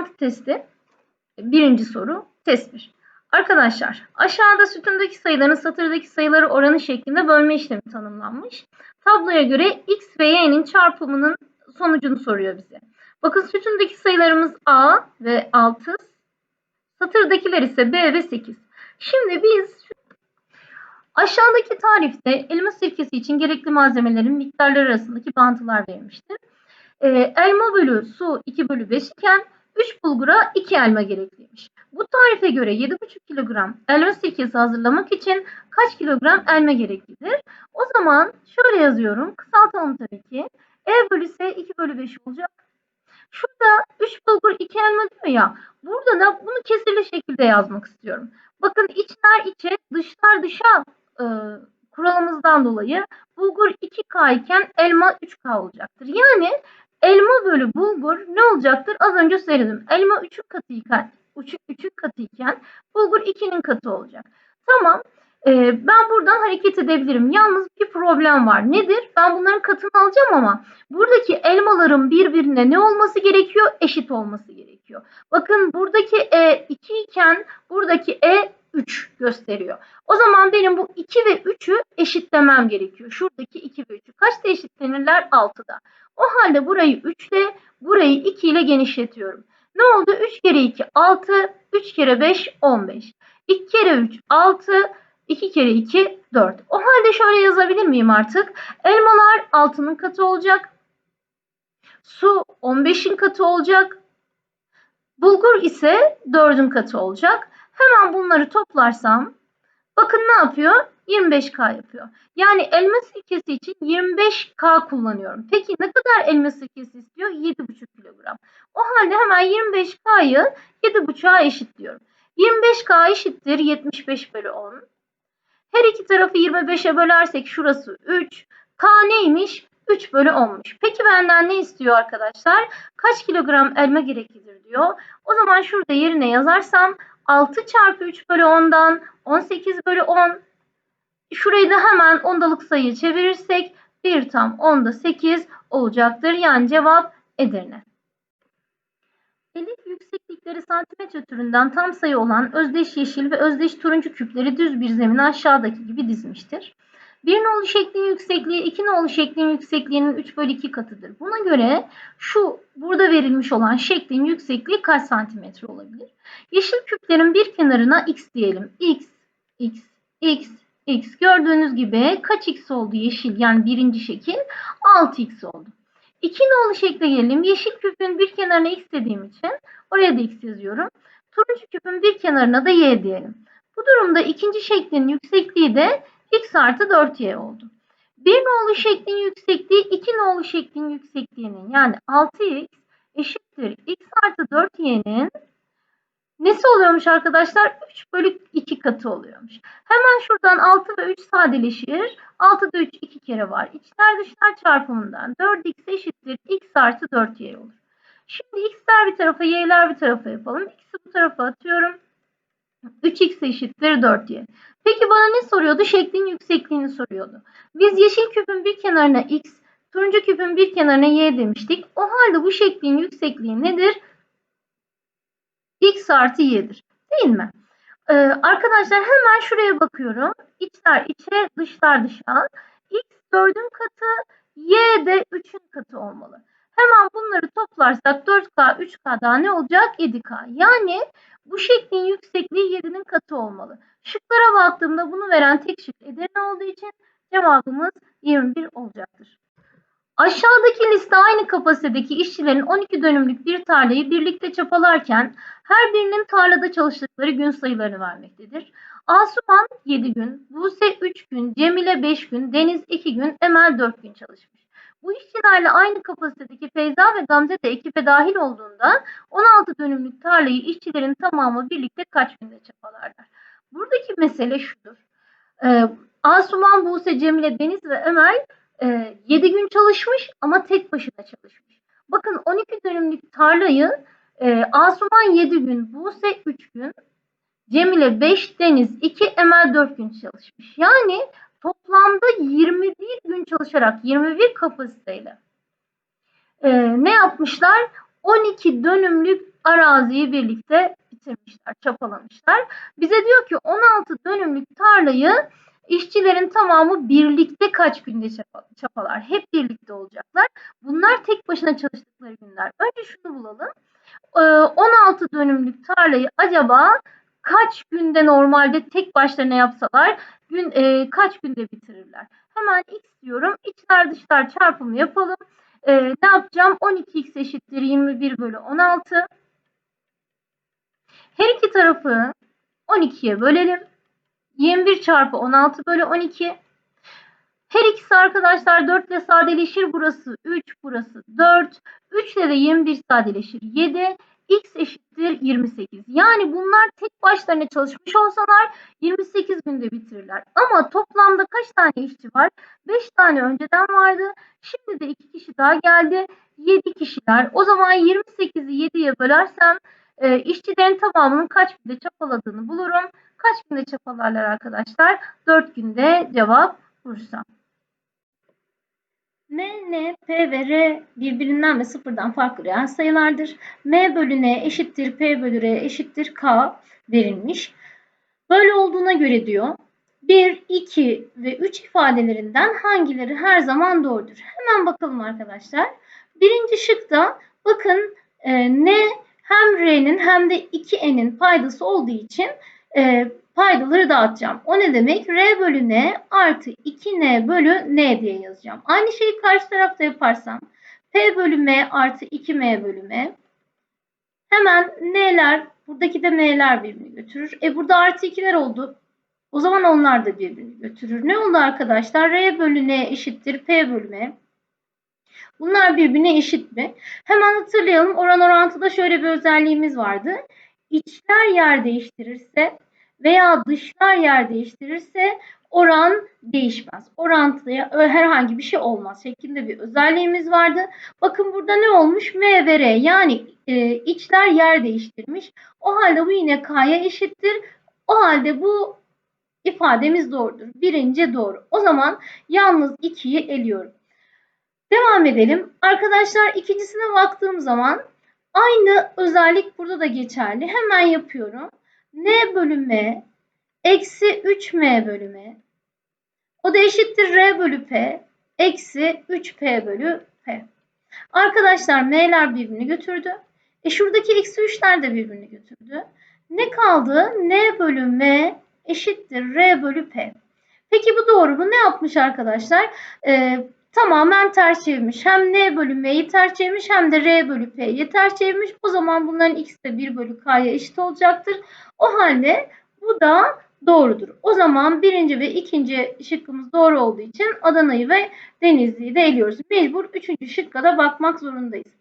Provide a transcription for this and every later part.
bağlantı testi. Birinci soru test 1. Arkadaşlar aşağıda sütundaki sayıların satırdaki sayıları oranı şeklinde bölme işlemi tanımlanmış. Tabloya göre x ve y'nin çarpımının sonucunu soruyor bize. Bakın sütundaki sayılarımız a ve 6. Satırdakiler ise b ve 8. Şimdi biz aşağıdaki tarifte elma sirkesi için gerekli malzemelerin miktarları arasındaki bağıntılar verilmiştir. Ee, elma bölü su 2 bölü 5 iken 3 bulgura 2 elma gerekliymiş. Bu tarife göre 7,5 kilogram elma sirkesi hazırlamak için kaç kilogram elma gereklidir? O zaman şöyle yazıyorum. Kısaltalım tabii ki. E bölü S 2 bölü 5 olacak. Şurada 3 bulgur 2 elma diyor ya. Burada da bunu kesirli şekilde yazmak istiyorum. Bakın içler içe dışlar dışa e, kuralımızdan dolayı bulgur 2K iken elma 3K olacaktır. Yani elma bölü bulgur ne olacaktır? Az önce söyledim. Elma 3'ün katı iken, 3'ün katı iken bulgur 2'nin katı olacak. Tamam. Ee, ben buradan hareket edebilirim. Yalnız bir problem var. Nedir? Ben bunların katını alacağım ama buradaki elmaların birbirine ne olması gerekiyor? Eşit olması gerekiyor. Bakın buradaki E 2 iken buradaki E 3 gösteriyor. O zaman benim bu 2 ve 3'ü eşitlemem gerekiyor. Şuradaki 2 ve 3'ü. Kaçta eşitlenirler? 6'da. O halde burayı 3 ile burayı 2 ile genişletiyorum. Ne oldu? 3 kere 2 6, 3 kere 5 15. 2 kere 3 6, 2 kere 2 4. O halde şöyle yazabilir miyim artık? Elmalar 6'nın katı olacak. Su 15'in katı olacak. Bulgur ise 4'ün katı olacak. Hemen bunları toplarsam bakın ne yapıyor? 25K yapıyor. Yani elma sirkesi için 25K kullanıyorum. Peki ne kadar elma sirkesi istiyor? 7,5 kilogram. O halde hemen 25K'yı 7,5'a eşitliyorum. 25K eşittir 75 bölü 10. Her iki tarafı 25'e bölersek şurası 3. K neymiş? 3 bölü 10'muş. Peki benden ne istiyor arkadaşlar? Kaç kilogram elma gereklidir diyor. O zaman şurada yerine yazarsam 6 çarpı 3 bölü 10'dan 18 bölü 10. Şurayı da hemen ondalık sayı çevirirsek 1 tam 10'da 8 olacaktır. Yani cevap Edirne. Elif yükseklikleri santimetre türünden tam sayı olan özdeş yeşil ve özdeş turuncu küpleri düz bir zemine aşağıdaki gibi dizmiştir. Bir nolu şeklin yüksekliği iki nolu şeklin yüksekliğinin 3 bölü 2 katıdır. Buna göre şu burada verilmiş olan şeklin yüksekliği kaç santimetre olabilir? Yeşil küplerin bir kenarına x diyelim. x, x, x, x. Gördüğünüz gibi kaç x oldu yeşil yani birinci şekil? 6x oldu. İki nolu şekle gelelim. Yeşil küpün bir kenarına x dediğim için oraya da x yazıyorum. Turuncu küpün bir kenarına da y diyelim. Bu durumda ikinci şeklin yüksekliği de x artı 4y oldu. Bir nolu şeklin yüksekliği iki nolu şeklin yüksekliğinin yani 6x eşittir x artı 4y'nin nesi oluyormuş arkadaşlar? 3 bölü 2 katı oluyormuş. Hemen şuradan 6 ve 3 sadeleşir. 6'da 3 2 kere var. İçler dışlar çarpımından 4x eşittir x artı 4y olur. Şimdi x'ler bir tarafa y'ler bir tarafa yapalım. x'i bu tarafa atıyorum. 3x eşittir 4y. Peki bana ne soruyordu? Şeklin yüksekliğini soruyordu. Biz yeşil küpün bir kenarına x, turuncu küpün bir kenarına y demiştik. O halde bu şeklin yüksekliği nedir? x artı y'dir. Değil mi? Ee, arkadaşlar hemen şuraya bakıyorum. İçler içe, dışlar dışa. x 4'ün katı, y de 3'ün katı olmalı. Hemen bunları toplarsak 4K, 3K daha ne olacak? 7K. Yani bu şeklin yüksekliği 7'nin katı olmalı. Şıklara baktığımda bunu veren tek şık Edirne olduğu için cevabımız 21 olacaktır. Aşağıdaki liste aynı kapasitedeki işçilerin 12 dönümlük bir tarlayı birlikte çapalarken her birinin tarlada çalıştıkları gün sayılarını vermektedir. Asuman 7 gün, Buse 3 gün, Cemile 5 gün, Deniz 2 gün, Emel 4 gün çalışmış. Bu işçilerle aynı kapasitedeki Feyza ve Gamze de ekibe dahil olduğunda 16 dönümlük tarlayı işçilerin tamamı birlikte kaç günde çapalarlar? Buradaki mesele şudur. Ee, Asuman, Buse, Cemile, Deniz ve Ömer e, 7 gün çalışmış ama tek başına çalışmış. Bakın 12 dönümlük tarlayı e, Asuman 7 gün, Buse 3 gün, Cemile 5, Deniz 2, Emel 4 gün çalışmış. Yani toplamda 21 gün çalışarak 21 kapasiteyle e, ne yapmışlar? 12 dönümlük araziyi birlikte bitirmişler, çapalamışlar. Bize diyor ki 16 dönümlük tarlayı işçilerin tamamı birlikte kaç günde çapa- çapalar? Hep birlikte olacaklar. Bunlar tek başına çalıştıkları günler. Önce şunu bulalım. Ee, 16 dönümlük tarlayı acaba kaç günde normalde tek başlarına yapsalar gün e, kaç günde bitirirler? Hemen x diyorum. İçler dışlar çarpımı yapalım. Ee, ne yapacağım? 12x eşittir 21 bölü 16. Her iki tarafı 12'ye bölelim. 21 çarpı 16 bölü 12. Her ikisi arkadaşlar 4 ile sadeleşir. Burası 3, burası 4. 3 ile de 21 sadeleşir. 7. X eşittir 28. Yani bunlar tek başlarına çalışmış olsalar 28 günde bitirirler. Ama toplamda kaç tane işçi var? 5 tane önceden vardı. Şimdi de 2 kişi daha geldi. 7 kişiler. O zaman 28'i 7'ye bölersem e, işçilerin tamamının kaç günde çapaladığını bulurum. Kaç günde çapalarlar arkadaşlar? 4 günde cevap Bursa. M, N, P ve R birbirinden ve sıfırdan farklı reel sayılardır. M bölü N eşittir P bölü R eşittir K verilmiş. Böyle olduğuna göre diyor 1, 2 ve 3 ifadelerinden hangileri her zaman doğrudur? Hemen bakalım arkadaşlar. Birinci şıkta bakın e, N hem R'nin hem de 2N'in paydası olduğu için e, paydaları dağıtacağım. O ne demek? R bölü N artı 2N bölü N diye yazacağım. Aynı şeyi karşı tarafta yaparsam P bölü M artı 2M bölü M. Hemen N'ler, buradaki de M'ler birbirini götürür. E burada artı 2'ler oldu. O zaman onlar da birbirini götürür. Ne oldu arkadaşlar? R bölü N eşittir P bölü M. Bunlar birbirine eşit mi? Hemen hatırlayalım. Oran orantıda şöyle bir özelliğimiz vardı. İçler yer değiştirirse veya dışlar yer değiştirirse oran değişmez. Orantıya herhangi bir şey olmaz şeklinde bir özelliğimiz vardı. Bakın burada ne olmuş? M ve R yani e, içler yer değiştirmiş. O halde bu yine K'ya eşittir. O halde bu ifademiz doğrudur. Birinci doğru. O zaman yalnız 2'yi eliyorum. Devam edelim. Arkadaşlar ikincisine baktığım zaman aynı özellik burada da geçerli. Hemen yapıyorum. N bölü M eksi 3M bölü M. O da eşittir R bölü P eksi 3P bölü P. Arkadaşlar M'ler birbirini götürdü. E şuradaki eksi 3'ler de birbirini götürdü. Ne kaldı? N bölü M eşittir R bölü P. Peki bu doğru mu? Ne yapmış arkadaşlar? Ee, tamamen ters çevirmiş. Hem N bölü M'yi ters çevirmiş hem de R bölü P'yi ters çevirmiş. O zaman bunların ikisi de 1 bölü K'ya eşit olacaktır. O halde bu da doğrudur. O zaman birinci ve ikinci şıkkımız doğru olduğu için Adana'yı ve Denizli'yi de eliyoruz. Mecbur üçüncü şıkka da bakmak zorundayız.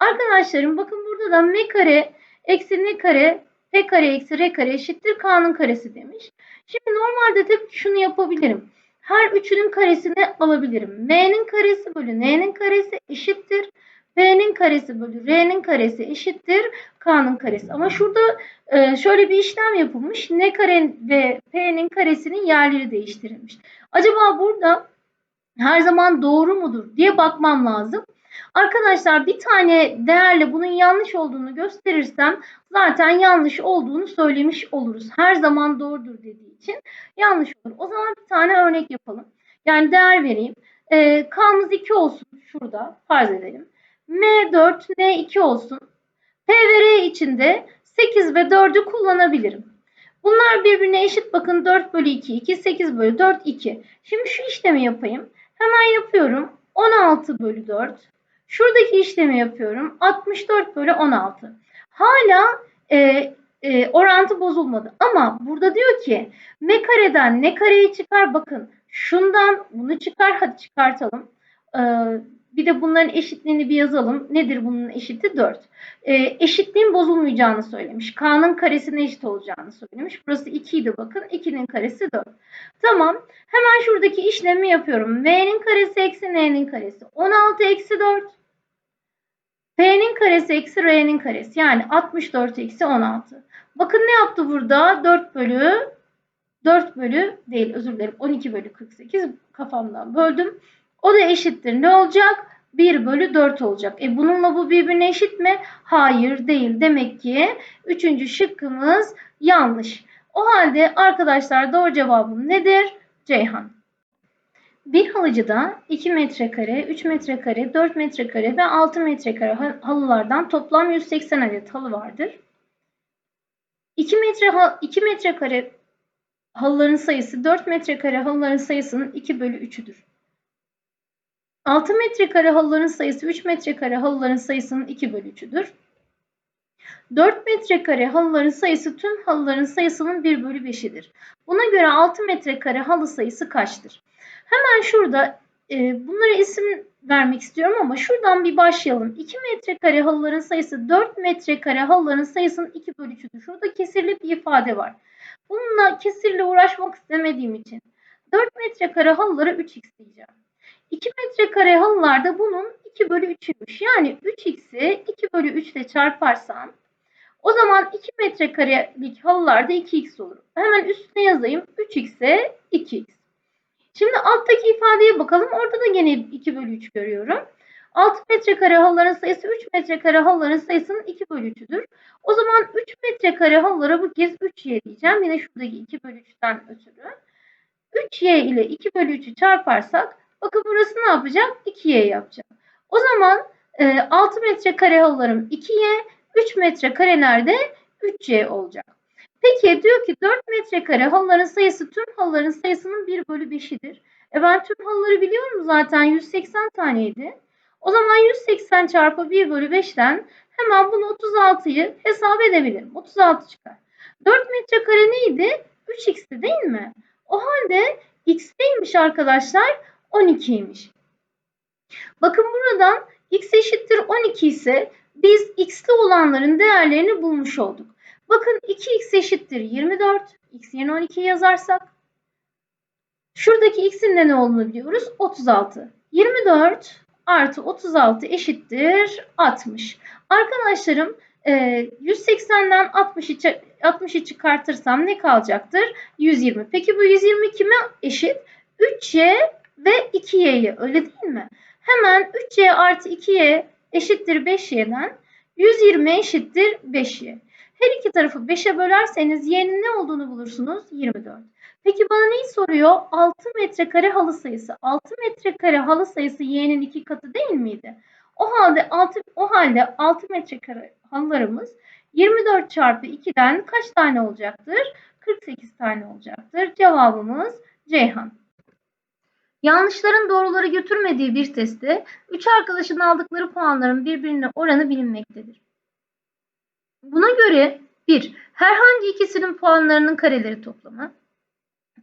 Arkadaşlarım bakın burada da M kare eksi N kare P kare eksi R kare eşittir K'nın karesi demiş. Şimdi normalde de şunu yapabilirim. Her üçünün karesini alabilirim. M'nin karesi bölü N'nin karesi eşittir. P'nin karesi bölü R'nin karesi eşittir K'nın karesi. Ama şurada e, şöyle bir işlem yapılmış. N kare ve P'nin karesinin yerleri değiştirilmiş. Acaba burada her zaman doğru mudur diye bakmam lazım. Arkadaşlar bir tane değerle bunun yanlış olduğunu gösterirsem zaten yanlış olduğunu söylemiş oluruz. Her zaman doğrudur dediği için yanlış olur. O zaman bir tane örnek yapalım. Yani değer vereyim. E, K'mız 2 olsun şurada farz edelim. M4, N2 olsun. P ve R içinde 8 ve 4'ü kullanabilirim. Bunlar birbirine eşit. Bakın 4 bölü 2, 2, 8 bölü 4, 2. Şimdi şu işlemi yapayım. Hemen yapıyorum. 16 bölü 4. Şuradaki işlemi yapıyorum. 64 bölü 16. Hala e, e, orantı bozulmadı. Ama burada diyor ki m kareden ne kareyi çıkar? Bakın şundan bunu çıkar. Hadi çıkartalım. Ee, bir de bunların eşitliğini bir yazalım. Nedir bunun eşiti? 4. Ee, eşitliğin bozulmayacağını söylemiş. K'nın karesine eşit olacağını söylemiş. Burası 2 idi bakın. 2'nin karesi 4. Tamam. Hemen şuradaki işlemi yapıyorum. M'nin karesi eksi N'nin karesi. 16 eksi 4. P'nin karesi eksi R'nin karesi. Yani 64 eksi 16. Bakın ne yaptı burada? 4 bölü 4 bölü değil özür dilerim 12 bölü 48 kafamdan böldüm. O da eşittir. Ne olacak? 1 bölü 4 olacak. E bununla bu birbirine eşit mi? Hayır değil. Demek ki üçüncü şıkkımız yanlış. O halde arkadaşlar doğru cevabım nedir? Ceyhan. Bir halıcıda 2 metrekare, 3 metrekare, 4 metrekare ve 6 metrekare halılardan toplam 180 adet halı vardır. 2 metre 2 metrekare halıların sayısı 4 metrekare halıların sayısının 2 bölü 3'üdür. 6 metrekare halıların sayısı 3 metrekare halıların sayısının 2 bölü 3'üdür. 4 metrekare halıların sayısı tüm halıların sayısının 1 bölü 5'idir. Buna göre 6 metrekare halı sayısı kaçtır? Hemen şurada e, bunlara isim vermek istiyorum ama şuradan bir başlayalım. 2 metrekare halıların sayısı 4 metrekare halıların sayısının 2 bölü 3'üdür. Şurada kesirli bir ifade var. Bununla kesirle uğraşmak istemediğim için 4 metrekare halılara 3x diyeceğim. 2 metrekare halılarda bunun 2 bölü 3'üymüş. Yani 3x'i 2 bölü 3 ile çarparsam o zaman 2 metrekarelik halılarda 2x olur. Hemen üstüne yazayım. 3x'e 2x. Şimdi alttaki ifadeye bakalım. Orada da gene 2 bölü 3 görüyorum. 6 metrekare halıların sayısı 3 metrekare halıların sayısının 2 bölü 3'üdür. O zaman 3 metrekare halılara bu kez 3y diyeceğim. Yine şuradaki 2 bölü 3'ten ötürü. 3y ile 2 bölü 3'ü çarparsak bakın burası ne yapacak? 2y yapacak. O zaman 6 e, metrekare halılarım 2y, 3 metrekarelerde 3y olacak. Peki diyor ki 4 metrekare halıların sayısı tüm halıların sayısının 1 bölü 5'idir. E ben tüm halıları biliyorum zaten 180 taneydi. O zaman 180 çarpı 1 bölü 5'ten hemen bunu 36'yı hesap edebilirim. 36 çıkar. 4 metrekare neydi? 3x'ti değil mi? O halde x neymiş arkadaşlar? 12'ymiş. Bakın buradan x eşittir 12 ise biz x'li olanların değerlerini bulmuş olduk. Bakın 2x eşittir 24. x yerine 12 yazarsak. Şuradaki x'in de ne olduğunu biliyoruz. 36. 24 artı 36 eşittir 60. Arkadaşlarım 180'den 60'ı 60'ı çıkartırsam ne kalacaktır? 120. Peki bu 120 kime eşit? 3y ve 2y'ye öyle değil mi? Hemen 3y artı 2y eşittir 5y'den 120 eşittir 5y. Her iki tarafı 5'e bölerseniz y'nin ne olduğunu bulursunuz? 24. Peki bana neyi soruyor? 6 metrekare halı sayısı. 6 metrekare halı sayısı y'nin iki katı değil miydi? O halde 6 o halde 6 metrekare halılarımız 24 çarpı 2'den kaç tane olacaktır? 48 tane olacaktır. Cevabımız Ceyhan. Yanlışların doğruları götürmediği bir testte 3 arkadaşın aldıkları puanların birbirine oranı bilinmektedir. Buna göre 1. Herhangi ikisinin puanlarının kareleri toplamı.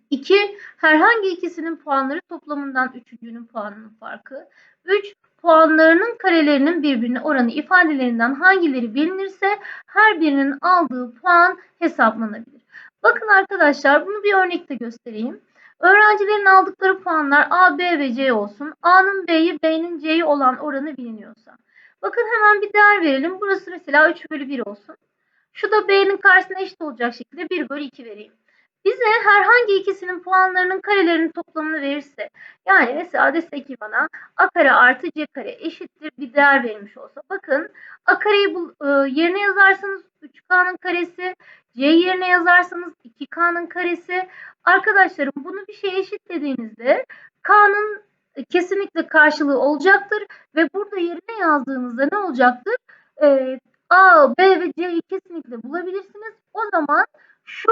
2. Herhangi ikisinin puanları toplamından üçüncünün puanının farkı. 3. Puanlarının karelerinin birbirine oranı ifadelerinden hangileri bilinirse her birinin aldığı puan hesaplanabilir. Bakın arkadaşlar bunu bir örnekte göstereyim. Öğrencilerin aldıkları puanlar A, B ve C olsun. A'nın B'yi, B'nin C'yi olan oranı biliniyorsa. Bakın hemen bir değer verelim. Burası mesela 3 bölü 1 olsun. Şu da B'nin karşısına eşit olacak şekilde 1 bölü 2 vereyim. Bize herhangi ikisinin puanlarının karelerinin toplamını verirse yani mesela dese ki bana a kare artı c kare eşittir bir değer verilmiş olsa bakın a kareyi bu, e, yerine yazarsanız 3k'nın karesi c yerine yazarsanız 2k'nın karesi arkadaşlarım bunu bir şey eşitlediğinizde k'nın kesinlikle karşılığı olacaktır ve burada yerine yazdığınızda ne olacaktır? E, A, B ve C'yi kesinlikle bulabilirsiniz. O zaman şu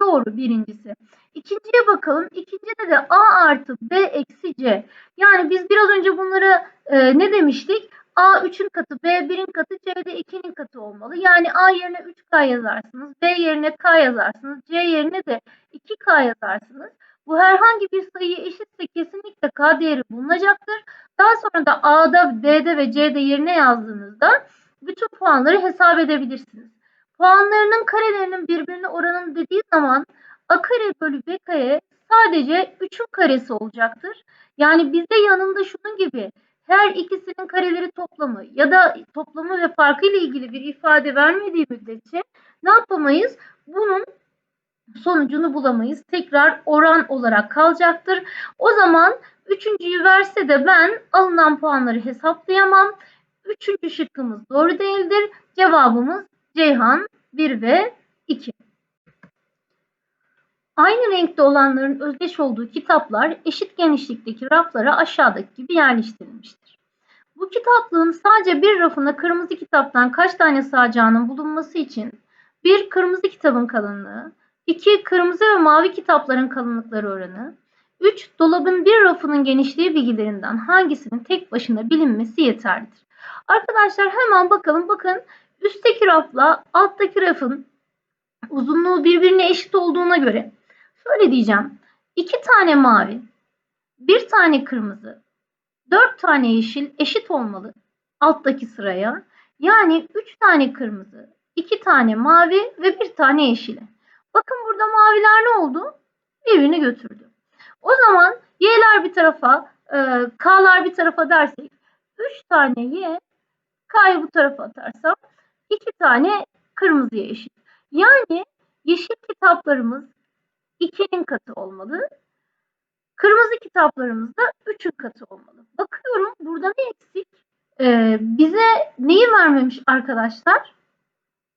doğru birincisi. İkinciye bakalım. İkincide de A artı B eksi C. Yani biz biraz önce bunlara e, ne demiştik? A 3'ün katı, B 1'in katı, C de 2'nin katı olmalı. Yani A yerine 3K yazarsınız, B yerine K yazarsınız, C yerine de 2K yazarsınız. Bu herhangi bir sayı eşitse kesinlikle K değeri bulunacaktır. Daha sonra da A'da, B'de ve C'de yerine yazdığınızda bütün puanları hesap edebilirsiniz. Puanlarının karelerinin birbirine oranını dediği zaman A kare bölü B kare sadece 3'ün karesi olacaktır. Yani bizde yanında şunun gibi her ikisinin kareleri toplamı ya da toplamı ve farkı ile ilgili bir ifade vermediği müddetçe ne yapamayız? Bunun sonucunu bulamayız. Tekrar oran olarak kalacaktır. O zaman Üçüncüyü verse de ben alınan puanları hesaplayamam. Üçüncü şıkkımız doğru değildir. Cevabımız Ceyhan 1 ve 2. Aynı renkte olanların özdeş olduğu kitaplar eşit genişlikteki raflara aşağıdaki gibi yerleştirilmiştir. Bu kitaplığın sadece bir rafında kırmızı kitaptan kaç tane sığacağının bulunması için bir Kırmızı kitabın kalınlığı, 2. Kırmızı ve mavi kitapların kalınlıkları oranı, 3. Dolabın bir rafının genişliği bilgilerinden hangisinin tek başına bilinmesi yeterlidir. Arkadaşlar hemen bakalım. Bakın üstteki rafla alttaki rafın uzunluğu birbirine eşit olduğuna göre şöyle diyeceğim. 2 tane mavi, bir tane kırmızı, 4 tane yeşil eşit olmalı alttaki sıraya. Yani 3 tane kırmızı, 2 tane mavi ve 1 tane yeşile. Bakın burada maviler ne oldu? Birbirini götürdü. O zaman y'ler bir tarafa, e, k'lar bir tarafa dersek 3 tane y, k'yı bu tarafa atarsam 2 tane kırmızıya eşit. Yani yeşil kitaplarımız 2'nin katı olmalı. Kırmızı kitaplarımız da 3'ün katı olmalı. Bakıyorum burada ne eksik? Ee, bize neyi vermemiş arkadaşlar?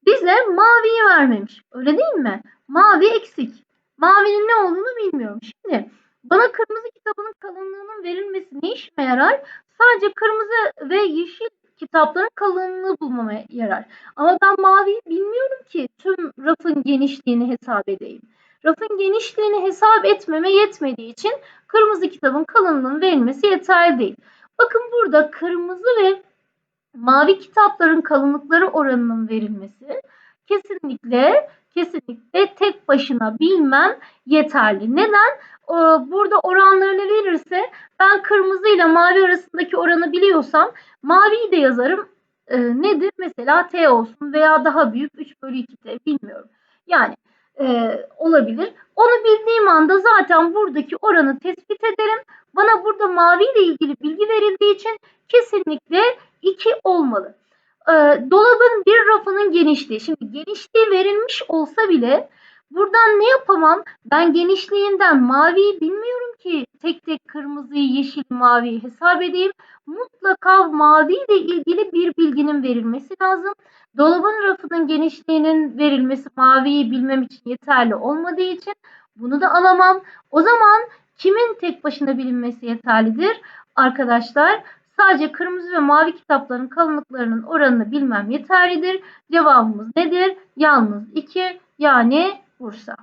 Bize maviyi vermemiş. Öyle değil mi? Mavi eksik. Mavinin ne olduğunu bilmiyorum. Şimdi bana kırmızı kitabının kalınlığının verilmesi ne işime yarar? Sadece kırmızı ve yeşil kitapların kalınlığını bulmama yarar. Ama ben maviyi bilmiyorum ki tüm rafın genişliğini hesap edeyim. Rafın genişliğini hesap etmeme yetmediği için kırmızı kitabın kalınlığının verilmesi yeterli değil. Bakın burada kırmızı ve mavi kitapların kalınlıkları oranının verilmesi kesinlikle kesinlikle tek başına bilmem yeterli. Neden? Burada oranlarını verirse ben kırmızı ile mavi arasındaki oranı biliyorsam maviyi de yazarım. E, nedir? Mesela T olsun veya daha büyük 3 bölü 2 T bilmiyorum. Yani e, olabilir. Onu bildiğim anda zaten buradaki oranı tespit ederim. Bana burada mavi ile ilgili bilgi verildiği için kesinlikle 2 olmalı. E, dolabın bir rafının genişliği. Şimdi genişliği verilmiş olsa bile buradan ne yapamam? Ben genişliğinden maviyi bilmiyorum ki tek tek kırmızıyı, yeşil, maviyi hesap edeyim. Mutlaka mavi ile ilgili bir bilginin verilmesi lazım. Dolabın rafının genişliğinin verilmesi maviyi bilmem için yeterli olmadığı için bunu da alamam. O zaman kimin tek başına bilinmesi yeterlidir? Arkadaşlar sadece kırmızı ve mavi kitapların kalınlıklarının oranını bilmem yeterlidir. Cevabımız nedir? Yalnız 2 yani Bursa.